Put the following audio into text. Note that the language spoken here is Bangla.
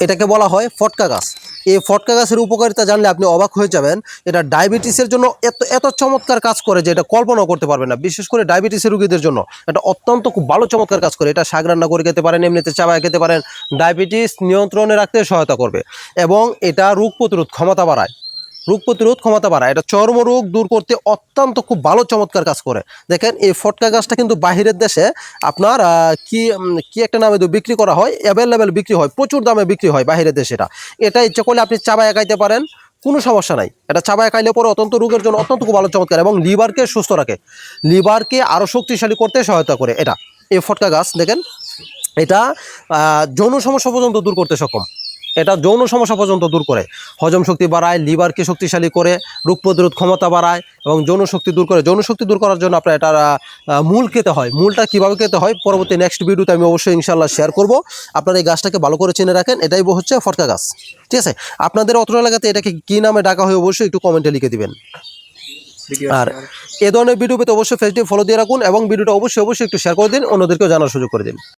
এটাকে বলা হয় ফটকা গাছ। এই ফটকা গাছের উপকারিতা জানলে আপনি অবাক হয়ে যাবেন। এটা ডায়াবেটিসের জন্য এত এত চমৎকার কাজ করে যে এটা কল্পনাও করতে পারবেন না। বিশেষ করে ডায়াবেটিসের রুগীদের জন্য। এটা অত্যন্ত খুব ভালো চমৎকার কাজ করে। এটা শাক রান্না করে খেতে পারেন, এমনিতে চাবায় খেতে পারেন। ডায়াবেটিস নিয়ন্ত্রণে রাখতে সহায়তা করবে। এবং এটা রোগ প্রতিরোধ ক্ষমতা বাড়ায়। রোগ প্রতিরোধ ক্ষমতা বাড়ায়। এটা চর্মরোগ দূর করতে অত্যন্ত খুব ভালো, চমৎকার কাজ করে। দেখেন, এই ফটকা গাছটা কিন্তু বাহিরের দেশে আপনার কি কি একটা নামে বিক্রি করা হয় অ্যাভেলেবেল বিক্রি হয়, প্রচুর দামে বিক্রি হয় বাহিরের দেশে এটা। এটা ইচ্ছা করলে আপনি চাবায় একাইতে পারেন, কোনো সমস্যা নাই। এটা চাবায় খাইলে পরে অত্যন্ত রোগের জন্য অত্যন্ত খুব ভালো, চমৎকার এবং লিভারকে সুস্থ রাখে। লিভারকে আরও শক্তিশালী করতে সহায়তা করে এটা, এই ফটকা গাছ। দেখেন, এটা যৌন সমস্যা পর্যন্ত দূর করতে সক্ষম। এটা যৌন সমস্যা পর্যন্ত দূর করে। হজম শক্তি বাড়ায় লিভারকে শক্তিশালী করে রোগ প্রতিরোধ ক্ষমতা বাড়ায় এবং যৌন শক্তি দূর করে। যৌন শক্তি দূর করার জন্য আপনার আহ, মূল খেতে হয়। মূলটা কীভাবে খেতে হয় পরবর্তী নেক্সট ভিডিওতে আমি অবশ্যই ইনশাল্লাহ শেয়ার করব। আপনারা এই গাছটাকে ভালো করে চিনে রাখেন। এটাই হচ্ছে ফটকা গাছ। ঠিক আছে? আপনাদের অত্র এলাকাতে এটাকে কী নামে ডাকা হয় অবশ্যই একটু কমেন্টে লিখে দিবেন। আর এ ধরনের ভিডিও পেতে অবশ্যই ফেসবুক ফলো দিয়ে রাখুন এবং ভিডিওটা অবশ্যই অবশ্যই একটু শেয়ার করে দিন। অন্যদেরকেও জানার সুযোগ করে দিন।